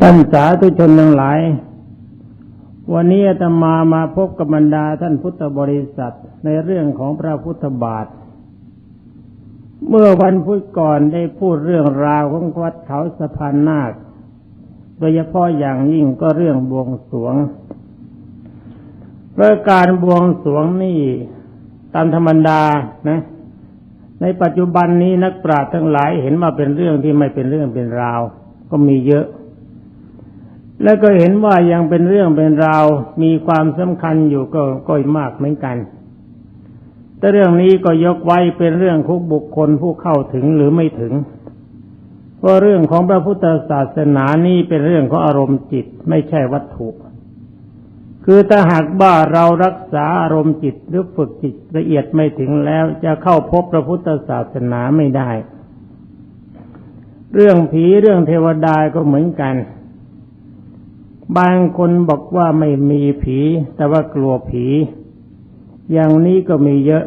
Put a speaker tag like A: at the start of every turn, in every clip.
A: ท่านสาธุชนทั้งหลาย วันนี้อาตมามาพบกับบรรดาท่านพุทธบริษัทในเรื่องของพระพุทธบาท เมื่อวันพุธก่อนได้พูดเรื่องราวของวัดเขาสะพานนาค โดยเฉพาะอย่างยิ่งก็เรื่องบวงสรวงเพราะการบวงสรวงนี่ตามธรรมดานะ ในปัจจุบันนี้นักปราชญ์ทั้งหลายเห็นว่าเป็นเรื่องที่ไม่เป็นเรื่องเป็นราว ก็มีเยอะ แล้วก็เห็นว่ายังเป็นเรื่องเป็นราวมีความสำคัญอยู่ก็ก็มากเหมือนกัน แต่เรื่องนี้ก็ยกไว้เป็นเรื่องคุกบุคคลผู้เข้าถึงหรือไม่ถึงเพราะเรื่องของพระพุทธศาสนานี้เป็นเรื่องของอารมณ์จิตไม่ใช่วัตถุคือถ้าหากว่าเรารักษาอารมณ์จิตหรือฝึกจิตละเอียดไม่ถึงแล้วจะเข้าพบพระพุทธศาสนาไม่ได้ เรื่องผีเรื่องเทวดาก็เหมือนกัน บางคนบอกว่าไม่มีผี แต่ว่ากลัวผี อย่างนี้ก็มีเยอะ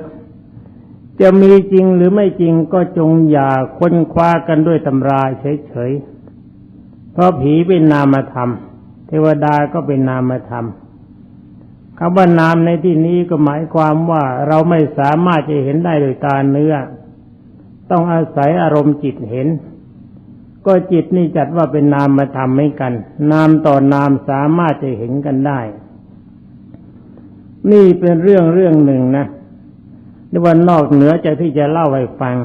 A: จะมีจริงหรือไม่จริงก็จงอย่าค้นคว้ากันด้วยตำราเฉยๆ เพราะผีเป็นนามธรรม เทวดาก็เป็นนามธรรมคำว่านามในที่นี้ก็หมายความว่าเราไม่สามารถจะเห็นได้โดยตาเนื้อ ต้องอาศัยอารมณ์จิตเห็น ก็จิตนี่จัดว่าเป็นนามมาทำไม่กัน นามต่อนามสามารถจะเห็นกันได้ นี่เป็นเรื่องเรื่องหนึ่งนะนี่ว่านอกเหนือจากที่จะเล่าให้ฟัง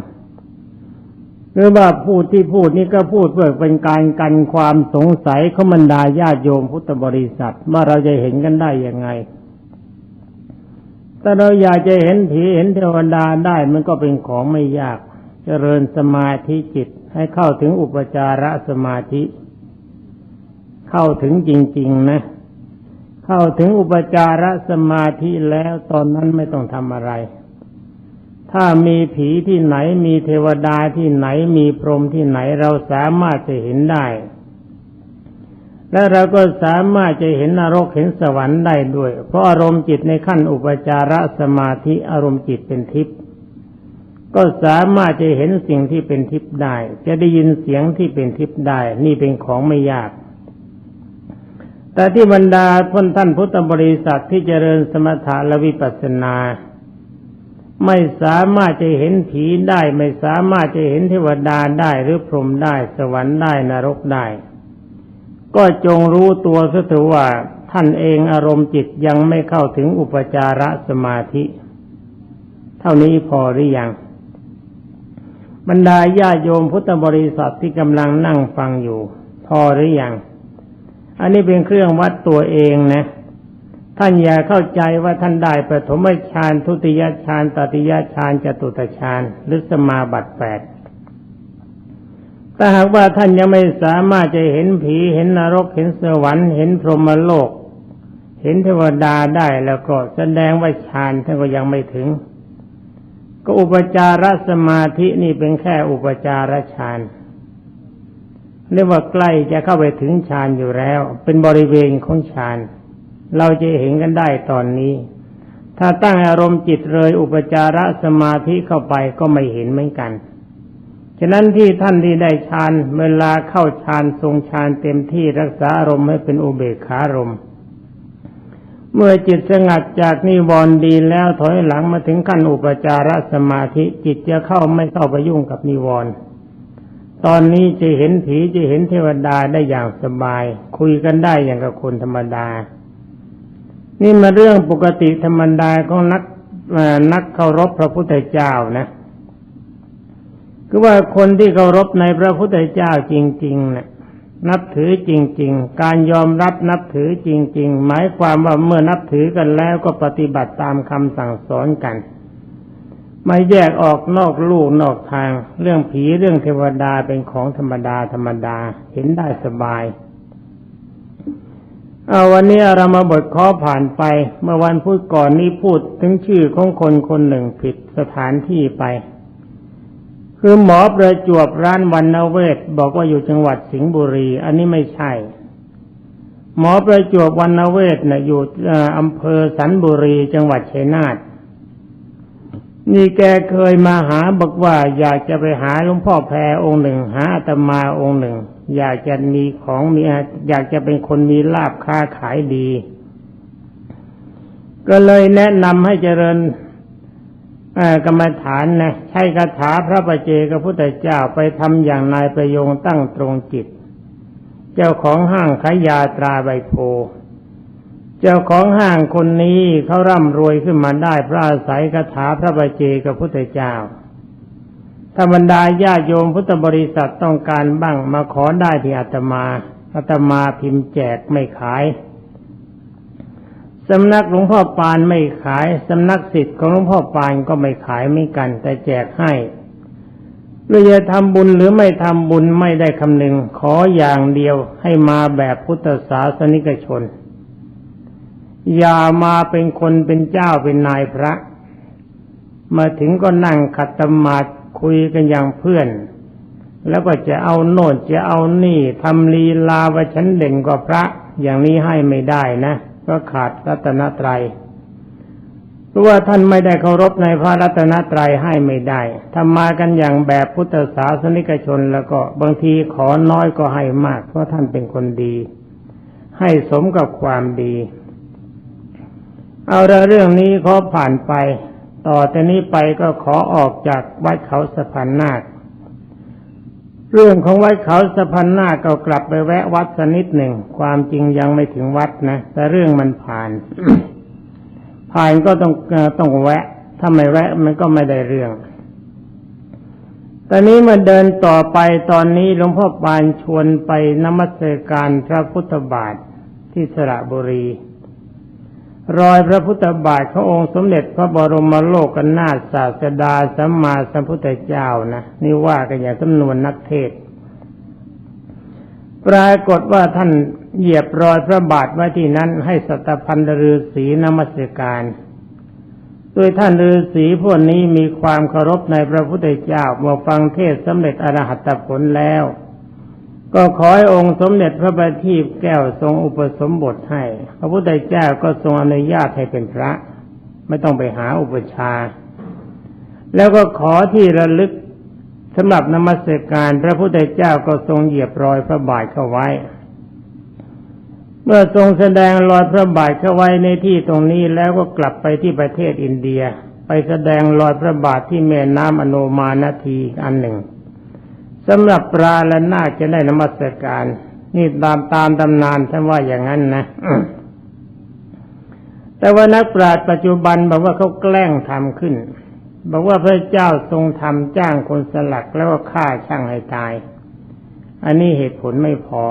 A: หรือว่าพูดที่พูดนี่ก็พูดเพื่อเป็นการกันความสงสัยของบรรดาญาติโยมพุทธบริษัทว่าเราจะเห็นกันได้ยังไงถ้าเราอยากจะเห็นผีเห็นเทวดาได้มันก็เป็นของไม่ยากเจริญสมาธิจิต ให้เข้าถึงอุปจารสมาธิ เข้าถึงจริง ๆ นะ เข้าถึงอุปจารสมาธิแล้วตอนนั้นไม่ต้องทำอะไร ถ้ามีผีที่ไหนมีเทวดาที่ไหนมีพรหมที่ไหนเราสามารถจะเห็นได้ และเราก็สามารถจะเห็นนรกเห็นสวรรค์ได้ด้วย เพราะอารมณ์จิตในขั้นอุปจารสมาธิอารมณ์จิตเป็นทิพย์ ก็สามารถจะเห็นสิ่งที่เป็นทิพย์ได้ จะได้ยินเสียงที่เป็นทิพย์ได้ นี่เป็นของไม่ยาก แต่ที่บรรดาพนท่านพุทธบริษัทที่เจริญสมถะและวิปัสสนา ไม่สามารถจะเห็นผีได้ ไม่สามารถจะเห็นเทวดาได้หรือพรหมได้ สวรรค์ได้นรกได้ ก็จงรู้ตัวซะถอว่าท่านเองอารมณ์จิตยังไม่เข้าถึงอุปจารสมาธิ เท่านี้พอหรือยัง บรรดาญาโยมพุทธบริษัทที่กำลังนั่งฟังอยู่ พอหรือยัง อันนี้เป็นเครื่องวัดตัวเองนะ ท่านอย่าเข้าใจว่าท่านได้ปฐมฌานทุติยฌานตติยฌานจตุตฌานหรือสมาบัติแปดถ้าหากว่าท่านยังไม่สามารถจะเห็นผีเห็นนรกเห็นสวรรค์เห็นพรหมโลก เห็นเทวดาได้แล้วก็แสดงว่าฌานท่านก็ยังไม่ถึง ก็อุปจารสมาธินี่เป็นแค่อุปจารฌานเรียกว่าใกล้จะเข้าไปถึงฌานอยู่แล้ว เป็นบริเวณของฌานเราจะเห็นกันได้ตอนนี้ ถ้าตั้งอารมณ์จิตเลยอุปจารสมาธิเข้าไปก็ไม่เห็นเหมือนกันฉะนั้นที่ท่านที่ได้ฌานเวลาเข้าฌานทรงฌานเต็มที่รักษาอารมณ์ให้เป็นอุเบกขารมณ์ เมื่อจิตสงัดจากนิวรณ์ดีแล้วถอยหลังมาถึงขั้นอุปจารสมาธิจิตจะเข้าไม่เข้าไปยุ่งกับนิวรณ์ตอนนี้จะเห็นผีจะเห็นเทวดาได้อย่างสบาย คุยกันได้อย่างกับคนธรรมดา นี่มาเรื่องปกติธรรมดาของนักนักเคารพพระพุทธเจ้านะคือว่าคนที่เคารพในพระพุทธเจ้าจริงๆนะ นับถือจริง ๆ การยอมรับนับถือจริง ๆ หมายความว่าเมื่อนับถือกันแล้วก็ปฏิบัติตามคำสั่งสอนกัน ไม่แยกออกนอกลูกนอกทาง เรื่องผีเรื่องเทวดาเป็นของธรรมดาธรรมดาเห็นได้สบายเอาวันนี้เรามาบทข้อผ่านไป เมื่อวันพูดก่อนนี้พูดถึงชื่อของคนคนหนึ่งผิดสถานที่ไป คือหมอประจวบร้านวันนเวศบอกว่าอยู่จังหวัดสิงห์บุรี อันนี้ไม่ใช่ หมอประจวบวันนเวศนะ่ะอยู่อำเภอสันบุรี จังหวัดชัยนาทนี่แกเคยมาหาบอกว่า อยากจะไปหาหลวงพ่อแพรองค์หนึ่ง หาอาตมาองค์หนึ่ง อยากจะมีของมีอยากจะเป็นคนมีลาบค้าขายดี ก็เลยแนะนำให้เจริญ กรรมฐานนะใช้คาถาพระประเจกับพุทธเจ้าไปทำอย่างนายประโยงตั้งตรงจิต เจ้าของห้างขายยาตราใบโพ เจ้าของห้างคนนี้เขาร่ำรวยขึ้นมาได้เพราะอาศัยคาถาพระประเจกับพุทธเจ้าธรรมดาญาโยมพุทธบริษัทต้องการบ้างมาขอได้ที่อาตมาอาตมาพิมพ์แจกไม่ขาย สำนักหลวงพ่อปานไม่ขาย สำนักสิทธิ์ของหลวงพ่อปานก็ไม่ขายไม่กัน แต่แจกให้เพื่อจะทำบุญหรือไม่ทำบุญไม่ได้คำนึง ขออย่างเดียวให้มาแบบพุทธศาสนิกชน อย่ามาเป็นคนเป็นเจ้าเป็นนายพระ มาถึงก็นั่งขัดตมาดคุยกันอย่างเพื่อน แล้วก็จะเอาโน่นจะเอานี่ทำลีลาว่าฉันเด่นกว่าพระ อย่างนี้ให้ไม่ได้นะ ก็ขาดรัตนตรัยเพราะว่าท่านไม่ได้เคารพในพระรัตนตรัยให้ไม่ได้ทำมากันอย่างแบบพุทธศาสนิกชนแล้วก็บางทีขอน้อยก็ให้มาก เพราะท่านเป็นคนดี ให้สมกับความดี เอาละเรื่องนี้ขอผ่านไป ต่อแต่นี้ไปก็ขอออกจากวัดเขาสะพานนาค เรื่องของวัดเขาสะพานหน้าก็กลับไปแวะวัดสนิดหนึ่ง ความจริงยังไม่ถึงวัดนะ แต่เรื่องมันผ่าน ผ่านก็ต้องต้องแวะ ถ้าไม่แวะมันก็ไม่ได้เรื่อง ตอนนี้มาเดินต่อไปตอนนี้หลวงพ่อปานชวนไปนมัสการพระพุทธบาทที่สระบุรี รอยพระพุทธบาทขององค์สมเด็จพระบรมโลกนาถศาสดาสัมมาสัมพุทธเจ้านะนี่ว่ากันอย่างจำนวนนักเทศ ปรากฏว่าท่านเหยียบรอยพระบาทไว้ที่นั้นให้สัตพันธฤาษีนมัสการโดยท่านฤาษีพวกนี้มีความเคารพในพระพุทธเจ้าเมื่อฟังเทศสำเร็จอรหัตผลแล้ว ก็ขอให้องค์สมเด็จพระบัณฑิตแก้วทรงอุปสมบทให้ พระพุทธเจ้าก็ทรงอนุญาตให้เป็นพระ ไม่ต้องไปหาอุปชา แล้วก็ขอที่ระลึกสำหรับนมัสการพระพุทธเจ้าก็ทรงเหยียบรอยพระบาทเข้าไว้ เมื่อทรงแสดงรอยพระบาทเข้าไว้ในที่ตรงนี้แล้วก็กลับไปที่ประเทศอินเดีย ไปแสดงรอยพระบาทที่แม่น้ำอโนมานาทีอันหนึ่ง สำหรับปลาและนาคจะได้นมัสการ นี่ตามตามตำนานท่านว่าอย่างนั้นนะแต่ว่านักปราชญ์ปัจจุบันบอกว่าเขาแกล้งทำขึ้น บอกว่าพระเจ้าทรงทำจ้างคนสลักแล้วก็ฆ่าช่างให้ตาย อันนี้เหตุผลไม่พอ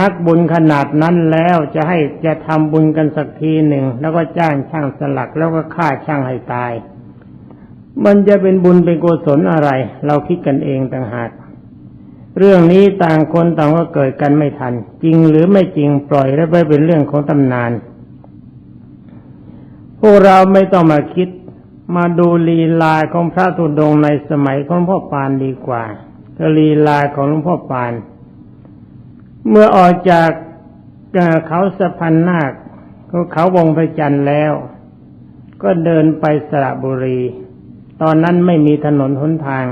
A: นักบุญขนาดนั้นแล้วจะให้จะทำบุญกันสักทีหนึ่ง แล้วก็จ้างช่างสลักแล้วก็ฆ่าช่างให้ตาย มันจะเป็นบุญเป็นกุศลอะไร เราคิดกันเองต่างหาก เรื่องนี้ต่างคนต่างก็เกิดกันไม่ทัน จริงหรือไม่จริงปล่อยแล้วไปเป็นเรื่องของตำนาน พวกเราไม่ต้องมาคิดมาดูลีลาของพระธุดงในสมัยของพ่อปานดีกว่าก็ลีลาของหลวงพ่อปาน เมื่อออกจากเขาสะพันนาคเขาวงพระจันทร์แล้ว ก็เดินไปสระบุรี ตอนนั้นไม่มีถนนหนทาง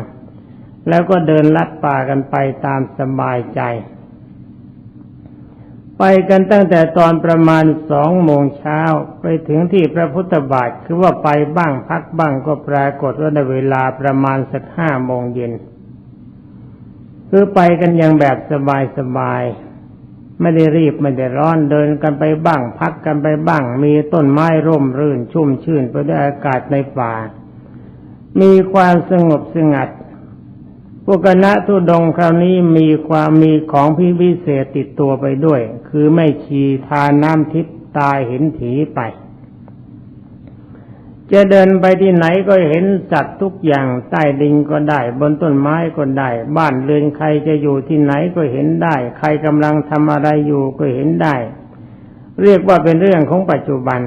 A: แล้วก็เดินลัดป่ากันไปตามสบายใจ ไปกันตั้งแต่ตอนประมาณสองโมงเช้าไปถึงที่พระพุทธบาทคือว่าไปบ้างพักบ้างก็ปรากฏว่าในเวลาประมาณสักห้าโมงเย็นคือไปกันอย่างแบบสบายๆ ไม่ได้รีบไม่ได้ร้อนเดินกันไปบ้าง พักกันไปบ้าง มีต้นไม้ร่มรื่น ชุ่มชื่นไปด้วยอากาศในป่า มีความสงบสงัดพวกคณะทุดงคราวนี้มีความมีของพิพิเศษติดตัวไปด้วย คือไม่ชีทาน้ำทิพตายเห็นผีไป จะเดินไปที่ไหนก็เห็นสัตว์ทุกอย่างใต้ดินก็ได้ บนต้นไม้ก็ได้ บ้านเรือนใครจะอยู่ที่ไหนก็เห็นได้ ใครกำลังทำอะไรอยู่ก็เห็นได้ เรียกว่าเป็นเรื่องของปัจจุบัน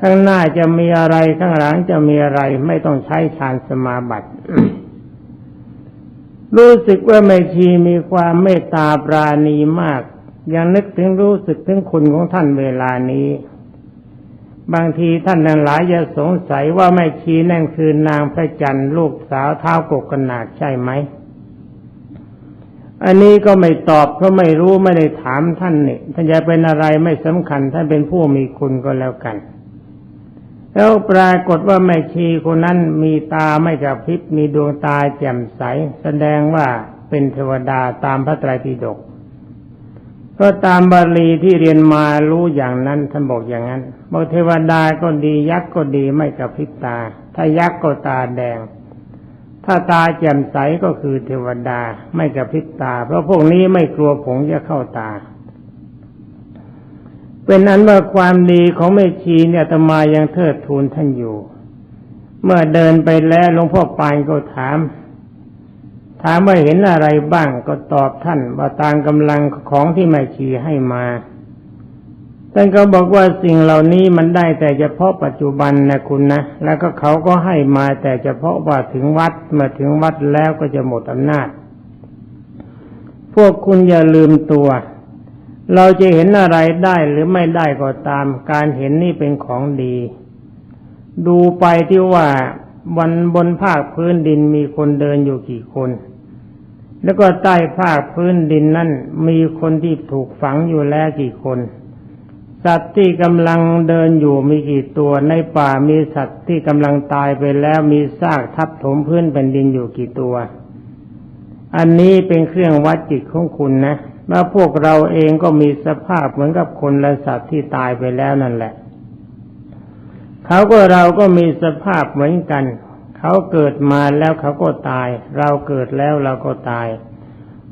A: ข้างหน้าจะมีอะไรข้างหลังจะมีอะไรไม่ต้องใช้ฌานสมาบัติรู้สึกว่าแม่ชีมีความเมตตาปราณีมาก ยังนึกถึงรู้สึกถึงคุณของท่านเวลานี้ บางทีท่านนั้นหลายจะสงสัยว่าแม่ชีนั่นคือนางพระจันทร์ลูกสาวเท้ากกนาดใช่ไหม อันนี้ก็ไม่ตอบเพราะไม่รู้ไม่ได้ถามท่านนี่ท่านจะเป็นอะไรไม่สำคัญท่านเป็นผู้มีคุณก็แล้วกัน แล้วปรากฏว่าแม่ชีคนนั้นมีตาไม่กระพริบมีดวงตาแจ่มใส แสดงว่าเป็นเทวดาตามพระไตรปิฎกก็ตามบาลีที่เรียนมารู้อย่างนั้นท่านบอกอย่างนั้นบอกเทวดาก็ดียักษ์ก็ดีไม่กระพริบตา ถ้ายักษ์ก็ตาแดง ถ้าตาแจ่มใสก็คือเทวดาไม่กระพริบตา เพราะพวกนี้ไม่กลัวผงจะเข้าตา เป็นนั้นว่าความดีของแม่ชีเนี่ยตมายังเทิดทูนท่านอยู่ เมื่อเดินไปแล้วหลวงพ่อปานก็ถาม ถามว่าเห็นอะไรบ้างก็ตอบท่านว่าตามกำลังของที่แม่ชีให้มาท่านก็บอกว่าสิ่งเหล่านี้มันได้แต่เฉพาะปัจจุบันนะคุณนะ แล้วก็เขาก็ให้มาแต่เฉพาะว่าถึงวัดเมื่อถึงวัดแล้วก็จะหมดอำนาจ พวกคุณอย่าลืมตัว เราจะเห็นอะไรได้หรือไม่ได้ก็ตาม การเห็นนี่เป็นของดี ดูไปที่ว่าวันบนภาคพื้นดินมีคนเดินอยู่กี่คน แล้วก็ใต้ภาคพื้นดินนั่นมีคนที่ถูกฝังอยู่แล้วกี่คน สัตว์ที่กำลังเดินอยู่มีกี่ตัวในป่ามีสัตว์ที่กำลังตายไปแล้วมีซากทับถมพื้นแผ่นดินอยู่กี่ตัว อันนี้เป็นเครื่องวัดจิตของคุณนะ ว่าพวกเราเองก็มีสภาพเหมือนกับคนและสัตว์ที่ตายไปแล้วนั่นแหละ เขาก็เราก็มีสภาพเหมือนกัน เขาเกิดมาแล้วเขาก็ตาย เราเกิดแล้วเราก็ตาย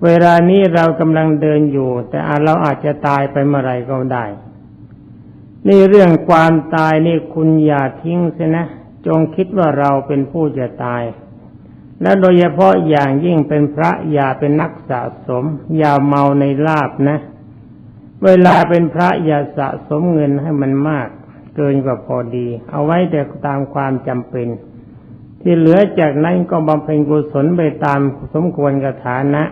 A: เวลานี้เรากำลังเดินอยู่ แต่เราอาจจะตายไปเมื่อไรก็ได้ นี่เรื่องความตายนี่คุณอย่าทิ้งเสียนะ จงคิดว่าเราเป็นผู้จะตาย และโดยเฉพาะอย่างยิ่งเป็นพระอย่าเป็นนักสะสม อย่าเมาในลาบนะ เวลาเป็นพระอย่าสะสมเงินให้มันมาก เกินกว่าพอดี เอาไว้แต่ตามความจำเป็น ที่เหลือจากนั้นก็บำเพ็ญกุศลไปตามสมควรกับฐานะ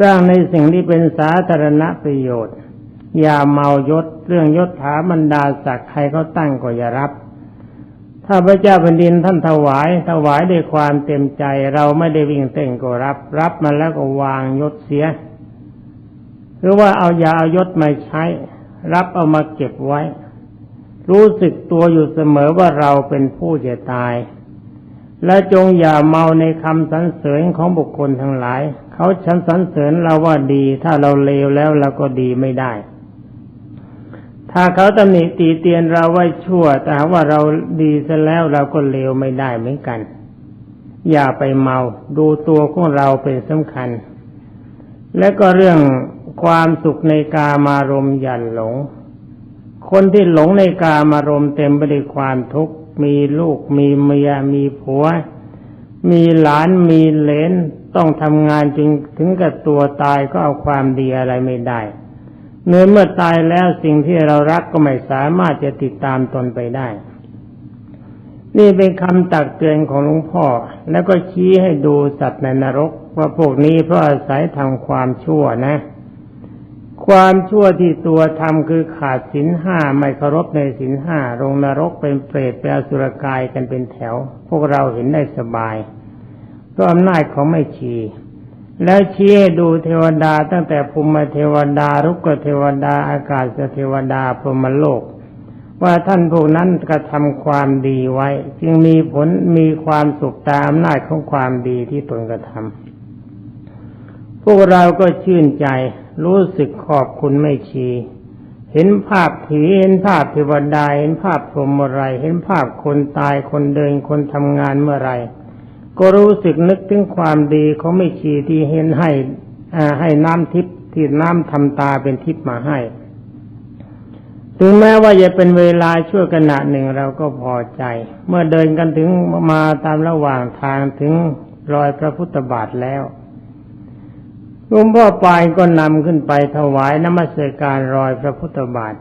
A: สร้างในสิ่งที่เป็นสาธารณประโยชน์ อย่าเมายศเรื่องยศถาบรรดาศักดิ์ใครเขาตั้งก็อย่ารับ ถ้าพระเจ้าแผ่นดินท่านถวาย ถวายด้วยความเต็มใจ เราไม่ได้วิ่งเต้นก็รับ รับมาแล้วก็วางยศเสีย หรือว่าเอายาเอายศมาใช้ รับเอามาเก็บไว้ รู้สึกตัวอยู่เสมอว่าเราเป็นผู้จะตาย และจงอย่าเมาในคำสรรเสริญของบุคคลทั้งหลาย เขาฉันสรรเสริญเราว่าดี ถ้าเราเลวแล้วเราก็ดีไม่ได้ ถ้าเขาตำหนิตีเตียนเราว่าชั่ว แต่ว่าเราดีซะแล้วเราก็เลวไม่ได้เหมือนกัน อย่าไปเมาดูตัวของเราเป็นสำคัญ และก็เรื่องความสุขในกามารมยันหลง คนที่หลงในกามารมเต็มไปด้วยความทุกข์มีลูกมีเมียมีผัว มีหลานมีเลนต้องทำงานจึงถึงกับตัวตายก็เอาความดีอะไรไม่ได้ เมื่อเมื่อตายแล้วสิ่งที่เรารักก็ไม่สามารถจะติดตามตนไปได้ นี่เป็นคำตักเตือนของหลวงพ่อ แล้วก็ชี้ให้ดูสัตว์ในนรก ว่าพวกนี้เพราะอาศัยทำความชั่วนะ ความชั่วที่ตัวทำคือขาดศีลห้าไม่เคารพในศีลห้าลงนรกเป็นเปรตเป็นอสุรกายกันเป็นแถว พวกเราเห็นได้สบายเพราะอำนาจของไม่ชี แล้วชี้ดูเทวดาตั้งแต่ภูมิเทวดารุกเทวดาอากาศเทวดาพรหมโลก ว่าท่านพวกนั้นกระทำความดีไว้ จึงมีผลมีความสุขตามอำนาจของความดีที่ตนกระทำพวกเราก็ชื่นใจรู้สึกขอบคุณไม่ชีเห็นภาพผีเห็นภาพเทวดาเห็นภาพพรหมอะไร เห็นภาพคนตายคนเดินคนทำงานเมื่อไร ก็รู้สึกนึกถึงความดีเของไม่ชีที่เห็นให้ให้น้ำทิพย์ที่น้ำทำตาเป็นทิพย์มาให้ ถึงแม้ว่าจะเป็นเวลาชั่วขณะหนึ่งเราก็พอใจ เมื่อเดินกันถึงมาตามระหว่างทางถึงรอยพระพุทธบาทแล้วหลวงพ่อปายก็นำขึ้นไปถวายนมัสการรอยพระพุทธบาท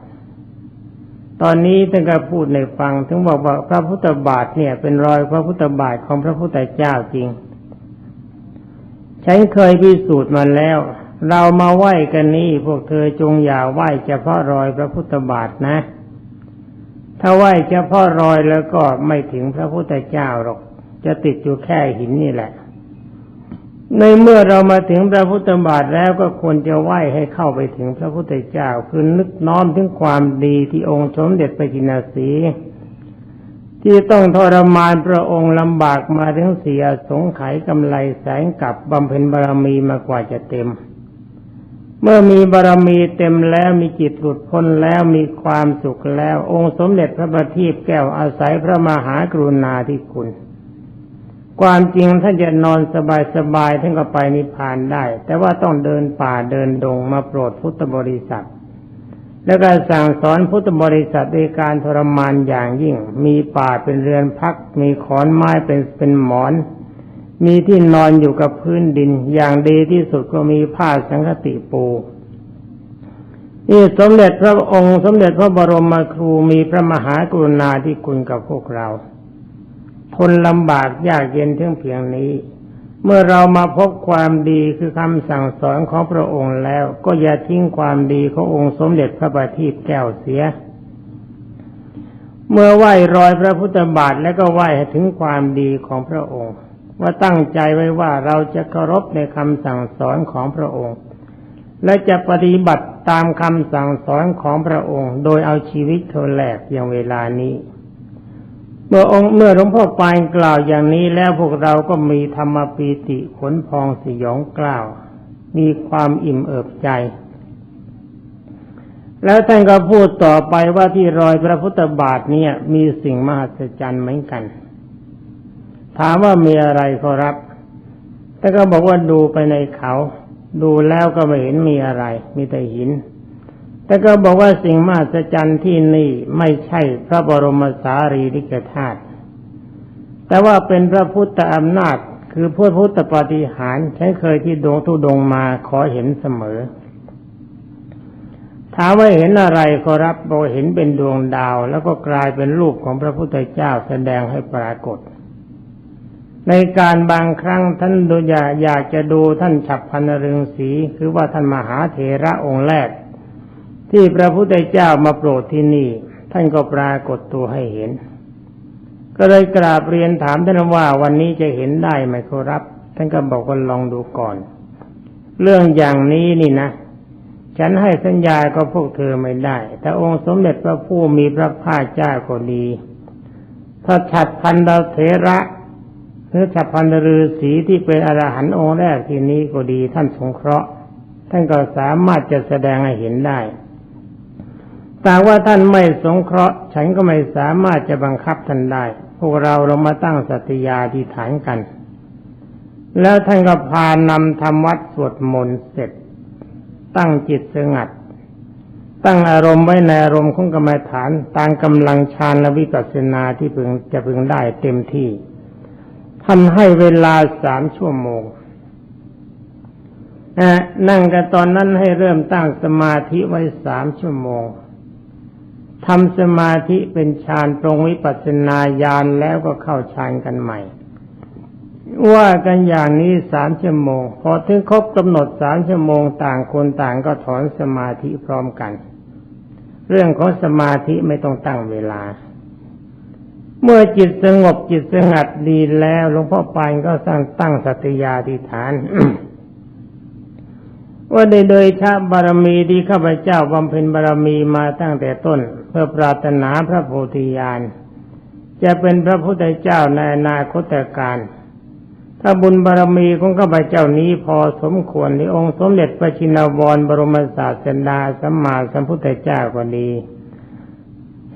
A: ตอนนี้ท่านก็พูดในฟัง ถึงบอกว่าพระพุทธบาทเนี่ย เป็นรอยพระพุทธบาทของพระพุทธเจ้าจริง ฉันเคยพิสูจน์มาแล้ว เรามาไหว้กันนี้พวกเธอจงอย่าไหว้เฉพาะรอยพระพุทธบาทนะ ถ้าไหว้เฉพาะรอยแล้วก็ไม่ถึงพระพุทธเจ้าหรอก จะติดอยู่แค่หินนี่แหละ ในเมื่อเรามาถึงพระพุทธบาทแล้วก็ควรจะไหว้ให้เข้าไปถึงพระพุทธเจ้าคือนึกน้อมถึงความดีที่องค์สมเด็จพระจินาสีที่ต้องทรมานพระองค์ลำบากมาถึงเสียสงไขกำไรแสงกับบำเพ็ญบารมีมากว่าจะเต็ม เมื่อมีบารมีเต็มแล้วมีจิตหลุดพ้นแล้วมีความสุขแล้ว องค์สมเด็จพระบัณฑิตแก้วอาศัยพระมหากรุณาธิคุณ ความจริงท่านจะนอนสบายๆท่านก็ไปนิพพานได้ แต่ว่าต้องเดินป่าเดินดงมาโปรดพุทธบริษัท แล้วก็สั่งสอนพุทธบริษัทในการทรมานอย่างยิ่ง มีป่าเป็นเรือนพัก มีขอนไม้เป็นเป็นหมอน มีที่นอนอยู่กับพื้นดิน อย่างดีที่สุดก็มีผ้าสังคติปูนี่สมเด็จพระองค์สมเด็จพระบรมครูมีพระมหากรุณาธิคุณกับพวกเรา ทนลำบากยากเย็นถึงเพียงนี้ เมื่อเรามาพบความดีคือคำสั่งสอนของพระองค์แล้ว ก็อย่าทิ้งความดีขององค์สมเด็จพระบัณฑิตแก้วเสีย เมื่อไหว้รอยพระพุทธบาทแล้วก็ไหว้ถึงความดีของพระองค์ ว่าตั้งใจไว้ว่าเราจะเคารพในคำสั่งสอนของพระองค์ และจะปฏิบัติตามคำสั่งสอนของพระองค์ โดยเอาชีวิตเธอแลกอย่างเวลานี้ เมื่อองค์เมื่อหลวงพ่อปานกล่าวอย่างนี้แล้วพวกเราก็มีธรรมปีติขนพองสยองกล่าว มีความอิ่มเอิบใจ แล้วท่านก็พูดต่อไปว่าที่รอยพระพุทธบาทเนี่ย มีสิ่งมหัศจรรย์เหมือนกัน ถามว่ามีอะไรก็รับแต่ก็บอกว่าดูไปในเขา ดูแล้วก็ไม่เห็นมีอะไร มีแต่หิน แต่ก็บอกว่าสิ่งมหัศจรรย์ที่นี่ไม่ใช่พระบรมสารีริกธาตุ แต่ว่าเป็นพระพุทธอำนาจ คือพระพุทธปฏิหารฉันเคยที่ดวงทุดงมาขอเห็นเสมอ ถามว่าเห็นอะไรขอรับบอกเห็นเป็นดวงดาว แล้วก็กลายเป็นรูปของพระพุทธเจ้าแสดงให้ปรากฏ ในการบางครั้งท่านดูอยากอยากจะดูท่านฉับพันเรืองสี คือว่าท่านมหาเถระองค์แรก ที่พระพุทธเจ้ามาโปรดที่นี่ ท่านก็ปรากฏตัวให้เห็น ก็เลยกราบเรียนถามท่านว่าวันนี้จะเห็นได้ไหมครับ ท่านก็บอกว่าลองดูก่อน เรื่องอย่างนี้นี่นะ ฉันให้สัญญาก็พวกเธอไม่ได้ แต่องค์สมเด็จพระผู้มีพระภาคเจ้าก็ดีถ้าฉัดพันดาเถระหรือฉัดพันดฤาษีที่เป็นอรหันต์องค์แรกที่นี้ก็ดีท่านสงเคราะห์ ท่านก็สามารถจะแสดงให้เห็นได้ แต่ว่าท่านไม่สงเคราะห์ ฉันก็ไม่สามารถจะบังคับท่านได้ พวกเราเรามาตั้งสัตยาธิฐานกัน แล้วท่านก็พานำทำวัดสวดมนต์เสร็จ ตั้งจิตสงัด ตั้งอารมณ์ไว้ในอารมณ์ของกรรมฐานตามกำลังฌานและวิปัสสนาที่พึงจะพึงได้เต็มที่ท่านให้เวลาสามชั่วโมงนั่งกันตอนนั้นให้เริ่มตั้งสมาธิไว้สามชั่วโมง ทำสมาธิเป็นฌานตรงวิปัสสนาญาณแล้วก็เข้าฌานกันใหม่ ว่ากันอย่างนี้สามชั่วโมง พอถึงครบกำหนดสามชั่วโมงต่างคนต่างก็ถอนสมาธิพร้อมกัน เรื่องของสมาธิไม่ต้องตั้งเวลา เมื่อจิตสงบจิตสงัดดีแล้วหลวงพ่อปานก็สร้างตั้งสัตยาธิฐาน ว่าได้โดยชาบารมีที่ข้าพเจ้าบำเพ็ญบารมีมาตั้งแต่ต้น เพื่อปรารถนาพระโพธิญาณจะเป็นพระพุทธเจ้าในอนาคตการ ถ้าบุญบารมีของข้าพเจ้านี้พอสมควรที่องค์สมเด็จพระชินวรบรมศาสดาสัมมาสัมพุทธเจ้าก็ดี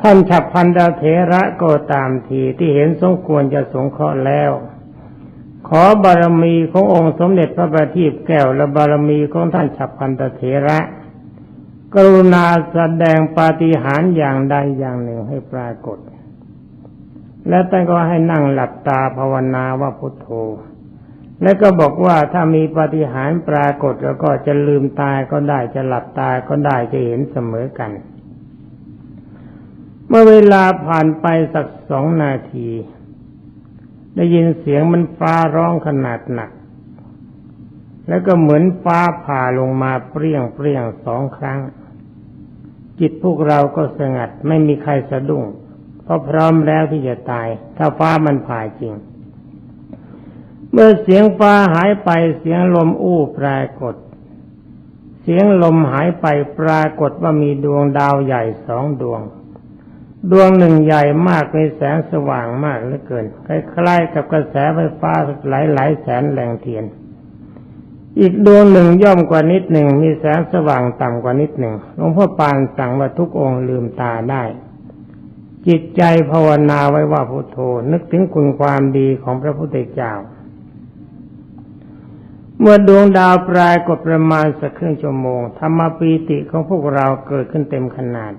A: ท่านฉับพันดาเถระก็ตามทีที่เห็นสมควรจะสงเคราะห์แล้ว อบารมีขององค์สมเด็จพระบัณฑิตแก้วและบารมีของท่านฉับพันตเถระ กรุณาแสดงปาฏิหาริย์อย่างใดอย่างหนึ่งให้ปรากฏ และท่านก็ให้นั่งหลับตาภาวนาว่าพุทโธ และก็บอกว่าถ้ามีปาฏิหาริย์ปรากฏแล้วก็จะลืมตาก็ได้จะหลับตาก็ได้จะเห็นเสมอกัน เมื่อเวลาผ่านไปสักสองนาที ได้ยินเสียงมันฟ้าร้องขนาดหนัก แล้วก็เหมือนฟ้าผ่าลงมาเปรี้ยงเปรี้ยงสองครั้ง จิตพวกเราก็สงัดไม่มีใครสะดุ้งเพราะพร้อมแล้วที่จะตาย ถ้าฟ้ามันผ่าจริง เมื่อเสียงฟ้าหายไปเสียงลมอู้ปรากฏ เสียงลมหายไปปรากฏว่ามีดวงดาวใหญ่สองดวง ดวงหนึ่งใหญ่มากมีแสงสว่างมากเหลือเกินคล้ายๆกับกระแสไฟฟ้าหลายๆแสนแรงเทียน อีกดวงหนึ่งย่อมกว่านิดหนึ่งมีแสงสว่างต่ำกว่านิดหนึ่งหลวงพ่อปานสั่งว่าทุกองค์ลืมตาได้ จิตใจภาวนาไว้ว่าพุโทโธนึกถึงคุณความดีของพระพุทธเจ้า เมื่อดวงดาวปลายกฏประมาณสักครึ่งชั่วโมงธรรมปีติของพวกเราเกิดขึ้นเต็มขนาด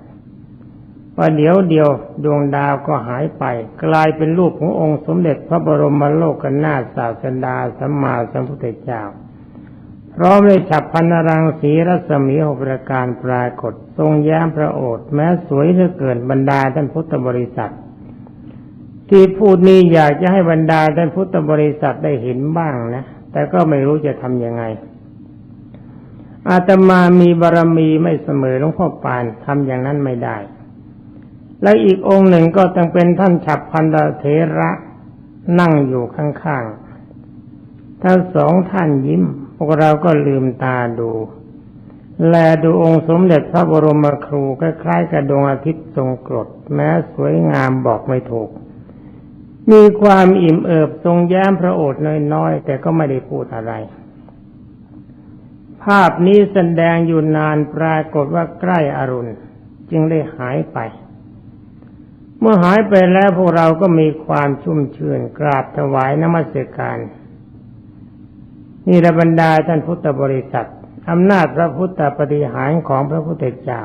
A: ว่าเดี๋ยวเดียวดวงดาวก็หายไป กลายเป็นรูปขององค์สมเด็จพระบรมโลกนาถศาสดาสัมมาสัมพุทธเจ้าพร้อมด้วยฉับพันรังสีรัศมีหกประการปรากฏ ทรงแย้มพระโอษฐ์แม้สวยเหลือเกินบรรดาท่านพุทธบริษัท ที่พูดนี้อยากจะให้บรรดาท่านพุทธบริษัทได้เห็นบ้างนะ แต่ก็ไม่รู้จะทำยังไง อาตมามีบารรมีไม่เสมอหลวงพ่อปานทำอย่างนั้นไม่ได้ และอีกองค์หนึ่งก็ต้องเป็นท่านฉับพันเถระนั่งอยู่ข้างๆทั้งสองท่านยิ้ม พวกเราก็ลืมตาดู แลดูองค์สมเด็จพระบรมครูคล้ายๆกับดวงอาทิตย์ทรงกรด แม้สวยงามบอกไม่ถูก มีความอิ่มเอิบทรงแย้มพระโอษฐ์น้อยๆ แต่ก็ไม่ได้พูดอะไร ภาพนี้แสดงอยู่นานปรากฏว่าใกล้อรุณ จึงได้หายไป เมื่อหายไปแล้วพวกเราก็มีความชุ่มชื่นกราบถวายนมัสการ นี่ระบรรดาท่านพุทธบริษัทอำนาจพระพุทธปฏิหารของพระพุทธเจ้า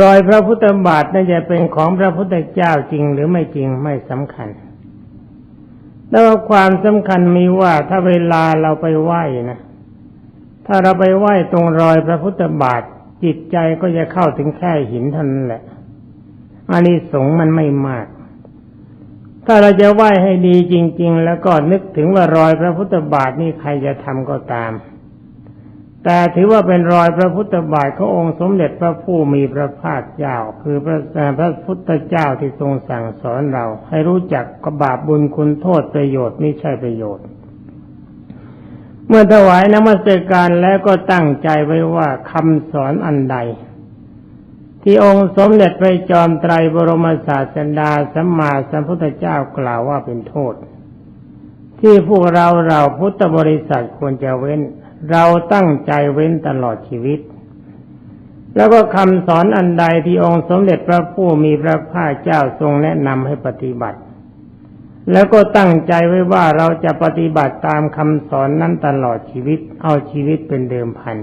A: รอยพระพุทธบาทนั่นจะเป็นของพระพุทธเจ้าจริงหรือไม่จริงไม่สำคัญ แต่ว่าความสำคัญมีว่าถ้าเวลาเราไปไหว้นะ ถ้าเราไปไหว้ตรงรอยพระพุทธบาท จิตใจก็จะเข้าถึงแค่หินเท่านั้นแหละ อานิสงส์มันไม่มาก ถ้าเราจะไหว้ให้ดีจริง ๆ แล้วก็นึกถึงว่ารอยพระพุทธบาทนี่ใครจะทำก็ตาม แต่ถือว่าเป็นรอยพระพุทธบาทขององค์สมเด็จพระผู้มีพระภาคเจ้า คือพระพระพุทธเจ้าที่ทรงสั่งสอนเรา ให้รู้จักกบาปบุญคุณโทษประโยชน์ไม่ใช่ประโยชน์เมื่อถวายนมัสการแล้วก็ตั้งใจไว้ว่าคำสอนอันใด ที่องค์สมเด็จพระจอมไตรบรมศาสดาสัมมาสัมพุทธเจ้ากล่าวว่าเป็นโทษ ที่พวกเราเราพุทธบริษัทควรจะเว้น เราตั้งใจเว้นตลอดชีวิต แล้วก็คำสอนอันใดที่องค์สมเด็จพระผู้มีพระภาคเจ้าทรงแนะนำให้ปฏิบัติ แล้วก็ตั้งใจไว้ว่าเราจะปฏิบัติตามคำสอนนั้นตลอดชีวิต เอาชีวิตเป็นเดิมพัน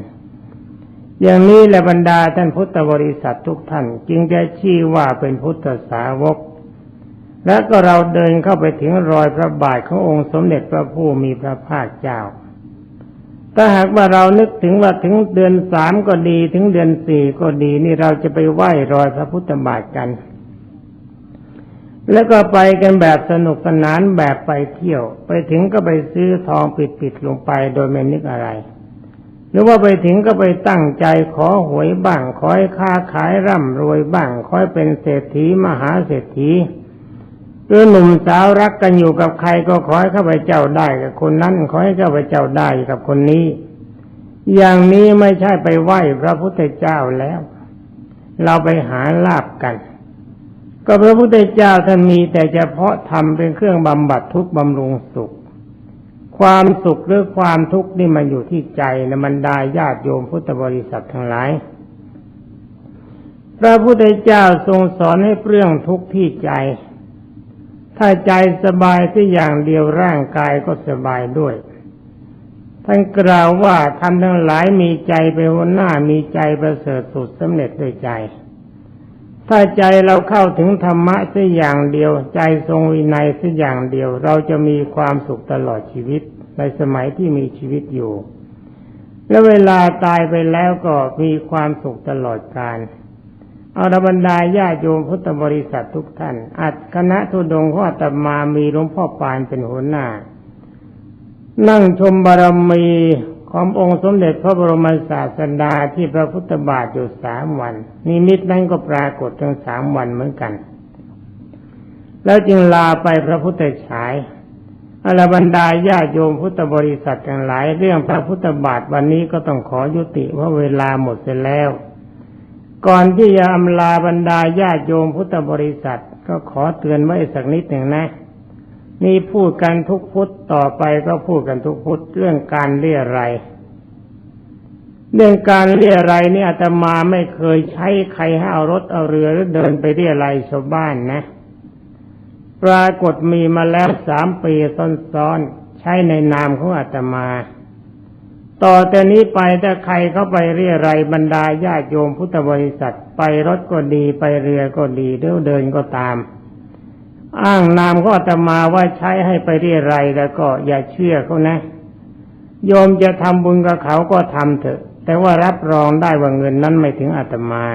A: อย่างนี้แหละบรรดาท่านพุทธบริษัททุกท่านจึงจะชี้ว่าเป็นพุทธสาวก และก็เราเดินเข้าไปถึงรอยพระบาทขององค์สมเด็จพระผู้มีพระภาคเจ้า ถ้าหากว่าเรานึกถึงว่าถึงเดือนสามก็ดีถึงเดือนสี่ก็ดีนี่เราจะไปไหว้รอยพระพุทธบาทกัน แล้วก็ไปกันแบบสนุกสนานแบบไปเที่ยว ไปถึงก็ไปซื้อทองปิดๆลงไปโดยไม่นึกอะไร รือว่าไปถึงก็ไปตั้งใจขอหวยบ้างขอให้ค้าขายร่ำรวยบ้างขอให้เป็นเศรษฐีมหาเศรษฐีหรือหนุ่มสาวรักกันอยู่กับใครก็ขอให้ข้าพเจ้าได้กับคนนั้นขอให้ข้าพเจ้าได้กับคนนี้ อย่างนี้ไม่ใช่ไปไหว้พระพุทธเจ้าแล้ว เราไปหาลาบกัน ก็พระพุทธเจ้าท่านมีแต่เฉพาะทำเป็นเครื่องบำบัดทุกบำรุงสุข ความสุขหรือความทุกข์นี่มันอยู่ที่ใจนะมันดาญาติโยมพุทธบริษัททั้งหลายพระพุทธเจ้าทรงสอนให้เปลื้องทุกข์ที่ใจ ถ้าใจสบายที่อย่างเดียวร่างกายก็สบายด้วย ท่านกล่าวว่าทำทั้งหลายมีใจเป็นหัวหน้ามีใจประเสริฐสุดสำเร็จด้วยใจ ถ้าใจเราเข้าถึงธรรมะสักอย่างเดียว ใจทรงวินัยสักอย่างเดียว เราจะมีความสุขตลอดชีวิตในสมัยที่มีชีวิตอยู่ และเวลาตายไปแล้วก็มีความสุขตลอดกาลเอารบรรดาญาโยมพุทธบริษัททุกท่าน อัดคณะทุดงพ่อตมามีหลวงพ่อปานเป็นหัวหน้า นั่งชมบารมี ขององค์สมเด็จพระบรมศาสดาที่พระพุทธบาทอยู่สามวัน นิมิตนั้นก็ปรากฏทั้งสามวันเหมือนกัน แล้วจึงลาไปพระพุทธฉายอรบรรดาญาโยมพุทธบริษัททั้งหลาย เรื่องพระพุทธบาทวันนี้ก็ต้องขอยุติเพราเวลาหมดเสียแล้ว ก่อนที่จะอำลาบรรดาญาโยมพุทธบริษัท ก็ขอเตือนไว้สักนิดหนึ่งนะ นี่พูดกันทุกพุทธต่อไปก็พูดกันทุกพุทธเรื่องการเลี่ยไรเรื่องการเลี่ยไรนี่อาตมาไม่เคยใช้ใครห้เอารถเอาเรือหรือเดินไปเลี่ยไรชาวบ้านนะ ปรากฏมีมาแล้วสามปีซ้อนๆใช้ในนามของอาตมา ต่อแต่นี้ไปถ้าใครเข้าไปเรียไรยบรรดาญาติโยมพุทธบริษัทไปรถก็ดีไปเรือก็ดีเดินเดินก็ตาม อ้างนามก็อาตมาว่าใช้ให้ไปเรียไรยแล้วก็อย่าเชื่อเขานะ โยมจะทำบุญกับเขาก็ทำเถอะ แต่ว่ารับรองได้ว่าเงินนั้นไม่ถึงอาตมา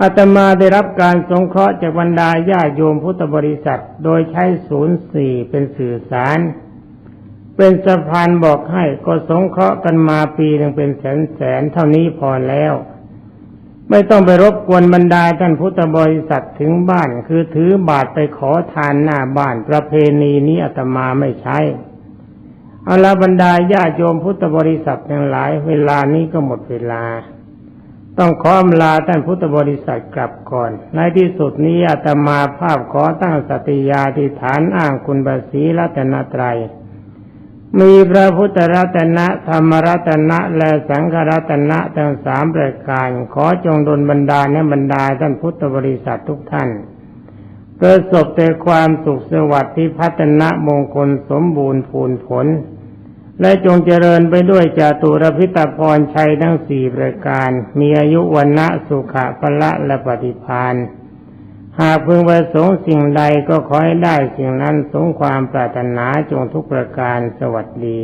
A: อาตมาได้รับการสงเคราะห์จากบรรดาญาโยมพุทธบริษัท โดยใช้ศูนย์สี่เป็นสื่อสาร เป็นสะพานบอกให้ก็สงเคราะห์กันมาปีหนึ่งเป็นแสนแสนเท่านี้พอแล้ว ไม่ต้องไปรบกวนบรรดาท่านพุทธบริษัทถึงบ้าน คือถือบาทไปขอทานหน้าบ้าน ประเพณีนี้อาตมาไม่ใช้เอาละบรรดาญาโยมพุทธบริษัททั้งหลาย เวลานี้ก็หมดเวลา ต้องขออำลาท่านพุทธบริษัทกลับก่อน ในที่สุดนี้อาตมาภาพขอตั้งสติยาธิฐานอ้างคุณบาสีรัตนตรัย มีพระพุทธรัตนะธรรมรัตนะและสังฆรัตนะทั้งสามประการ ขอจงดลบรรดาลและบรรดาท่านพุทธบริษัททุกท่าน ประสบแต่ความสุขสวัสดิ์ที่พัฒนะมงคลสมบูรณ์พูนผล และจงเจริญไปด้วยจาตุรพิตพรชัยทั้งสี่ประการ มีอายุวันนะสุขะพละและปฏิพานธ์ หากพึงประสงค์สิ่งใดก็ขอให้ได้สิ่งนั้นสงความปรารถนาจงทุกประการสวัสดี